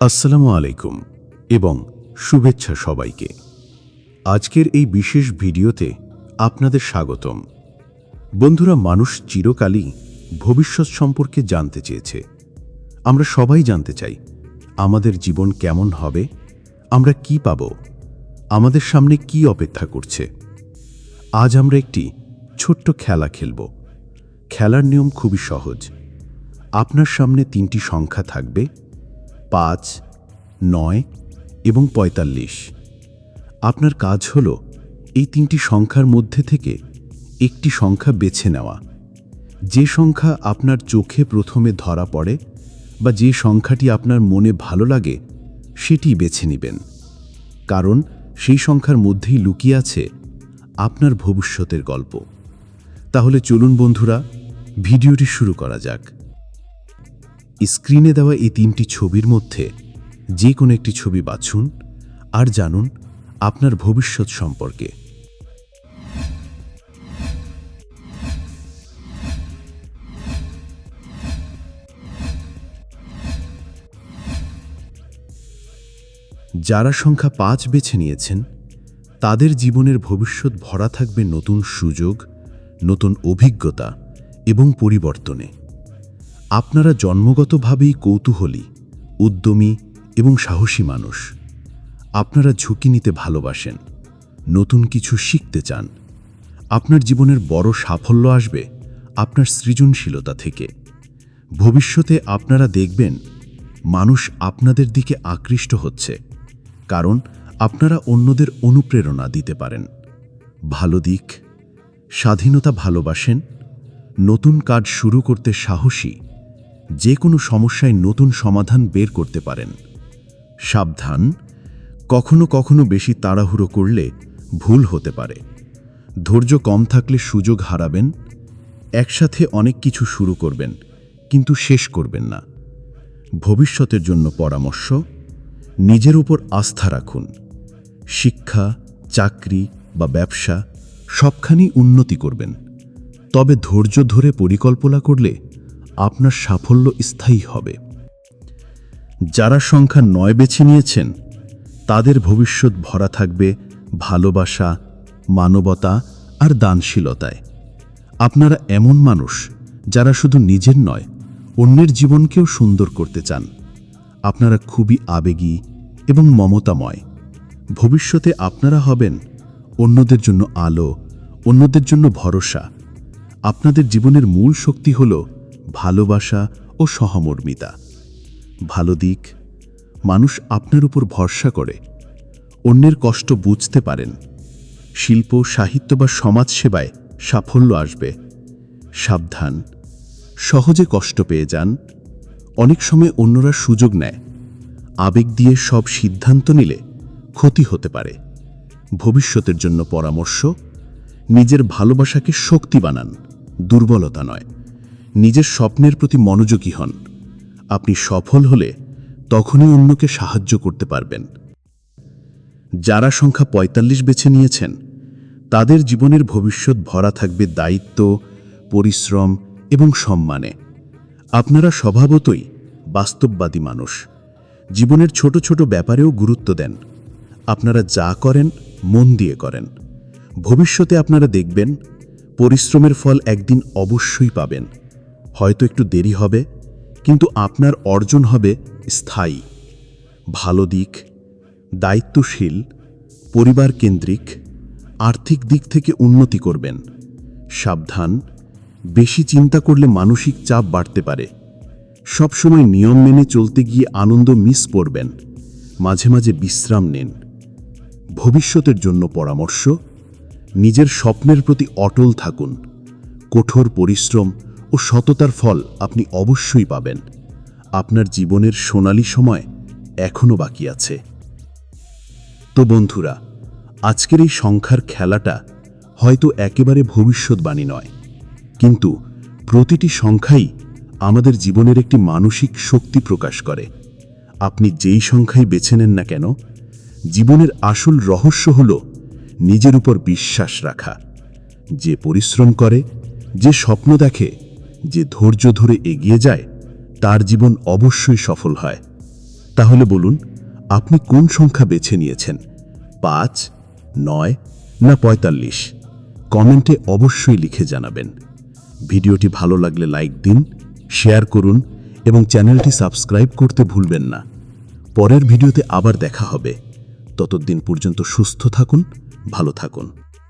আসসালামু আলাইকুম এবং শুভেচ্ছা সবাইকে। আজকের এই বিশেষ ভিডিওতে আপনাদের স্বাগতম। বন্ধুরা, মানুষ চিরকালই ভবিষ্যৎ সম্পর্কে জানতে চেয়েছে। আমরা সবাই জানতে চাই, আমাদের জীবন কেমন হবে? আমরা কি পাব? আমাদের সামনে কি অপেক্ষা করছে? আজ আমরা একটি ছোট্ট খেলা খেলব। খেলার নিয়ম খুবই সহজ। আপনার সামনে তিনটি সংখ্যা থাকবে। পাঁচ, নয় এবং পঁয়তাল্লিশ। আপনার কাজ হল এই তিনটি সংখ্যার মধ্যে থেকে একটি সংখ্যা বেছে নেওয়া। যে সংখ্যা আপনার চোখে প্রথমে ধরা পড়ে বা যে সংখ্যাটি আপনার মনে ভালো লাগে, সেটি বেছে নেবেন। কারণ সেই সংখ্যার মধ্যেই লুকিয়ে আছে আপনার ভবিষ্যতের গল্প। তাহলে চলুন বন্ধুরা, ভিডিওটি শুরু করা যাক। স্ক্রিনে দেওয়া এই তিনটি ছবির মধ্যে যে কোনো একটি ছবি বাছুন আর জানুন আপনার ভবিষ্যৎ সম্পর্কে। যারা সংখ্যা পাঁচ বেছে নিয়েছেন, তাদের জীবনের ভবিষ্যৎ ভরা থাকবে নতুন সুযোগ, নতুন অভিজ্ঞতা এবং পরিবর্তনে। আপনারা জন্মগতভাবেই কৌতূহলী, উদ্যমী এবং সাহসী মানুষ। আপনারা ঝুঁকি নিতে ভালোবাসেন, নতুন কিছু শিখতে চান। আপনার জীবনের বড় সাফল্য আসবে আপনার সৃজনশীলতা থেকে। ভবিষ্যতে আপনারা দেখবেন, মানুষ আপনাদের দিকে আকৃষ্ট হচ্ছে, কারণ আপনারা অন্যদের অনুপ্রেরণা দিতে পারেন। ভালো দিক, স্বাধীনতা ভালোবাসেন, নতুন কাজ শুরু করতে সাহসী যে কোনো সমস্যায় নতুন সমাধান বের করতে পারেন। সাবধান, কখনো কখনো বেশি তাড়াহুড়ো করলে ভুল হতে পারে। ধৈর্য কম থাকলে সুযোগ হারাবেন, একসাথে অনেক কিছু শুরু করবেন, কিন্তু শেষ করবেন না। ভবিষ্যতের জন্য পরামর্শ, নিজের উপর আস্থা রাখুন। শিক্ষা, চাকরি বা ব্যবসা সবখানি উন্নতি করবেন। তবে ধৈর্য ধরে পরিকল্পনা করলে আপনার সাফল্য স্থায়ী হবে। যারা সংখ্যা নয় বেছে নিয়েছেন, তাদের ভবিষ্যৎ ভরা থাকবে ভালোবাসা, মানবতা আর দানশীলতায়। আপনারা এমন মানুষ যারা শুধু নিজের নয়, অন্যের জীবনকেও সুন্দর করতে চান। আপনারা খুবই আবেগী এবং মমতাময়। ভবিষ্যতে আপনারা হবেন অন্যদের জন্য আলো, অন্যদের জন্য ভরসা। আপনাদের জীবনের মূল শক্তি হল ভালোবাসা ও সহমর্মিতা। ভালো দিক, মানুষ আপনার উপর ভরসা করে, অন্যের কষ্ট বুঝতে পারেন। শিল্প, সাহিত্য বা সমাজসেবায় সাফল্য আসবে। সাবধান, সহজে কষ্ট পেয়ে যান। অনেক সময় অন্যরা সুযোগ নেয়। আবেগ দিয়ে সব সিদ্ধান্ত নিলে ক্ষতি হতে পারে। ভবিষ্যতের জন্য পরামর্শ, নিজের ভালোবাসাকে শক্তি বানান, দুর্বলতা নয়। নিজের স্বপ্নের প্রতি মনোযোগী হন। আপনি সফল হলে তখনই অন্যকে সাহায্য করতে পারবেন। যারা সংখ্যা ৪৫ বেছে নিয়েছেন, তাদের জীবনের ভবিষ্যৎ ভরা থাকবে দায়িত্ব, পরিশ্রম এবং সম্মানে। আপনারা স্বভাবতই বাস্তববাদী মানুষ। জীবনের ছোট ছোট ব্যাপারেও গুরুত্ব দেন। আপনারা যা করেন, মন দিয়ে করেন। ভবিষ্যতে আপনারা দেখবেন, পরিশ্রমের ফল একদিন অবশ্যই পাবেন। হয়তো একটু দেরি হবে, কিন্তু আপনার অর্জন হবে স্থায়ী। ভালো দিক, দায়িত্বশীল, পরিবার কেন্দ্রিক, আর্থিক দিক থেকে উন্নতি করবেন। সাবধান, বেশি চিন্তা করলে মানসিক চাপ বাড়তে পারে। সবসময় নিয়ম মেনে চলতে গিয়ে আনন্দ মিস করবেন। মাঝে মাঝে বিশ্রাম নিন। ভবিষ্যতের জন্য পরামর্শ, নিজের স্বপ্নের প্রতি অটল থাকুন। কঠোর পরিশ্রম ও সততার ফল আপনি অবশ্যই পাবেন। আপনার জীবনের সোনালী সময় এখনও বাকি আছে। তো বন্ধুরা, আজকের এই সংখ্যার খেলাটা হয়তো একেবারে ভবিষ্যৎবাণী নয়। কিন্তু প্রতিটি সংখ্যাই আমাদের জীবনের একটি মানসিক শক্তি প্রকাশ করে। আপনি যেই সংখ্যাই বেছে নেন না কেন, জীবনের আসল রহস্য হল নিজের উপর বিশ্বাস রাখা। যে পরিশ্রম করে, যে স্বপ্ন দেখে যে ধৈর্য ধরে এগিয়ে যায়, তার জীবন অবশ্যই সফল হয়। তাহলে বলুন, আপনি কোন সংখ্যা বেছে নিয়েছেন? পাঁচ, নয় না পঁয়তাল্লিশ? কমেন্টে অবশ্যই লিখে জানাবেন। ভিডিওটি ভালো লাগলে লাইক দিন, শেয়ার করুন এবং চ্যানেলটি সাবস্ক্রাইব করতে ভুলবেন না। পরের ভিডিওতে আবার দেখা হবে। ততদিন পর্যন্ত সুস্থ থাকুন, ভালো থাকুন।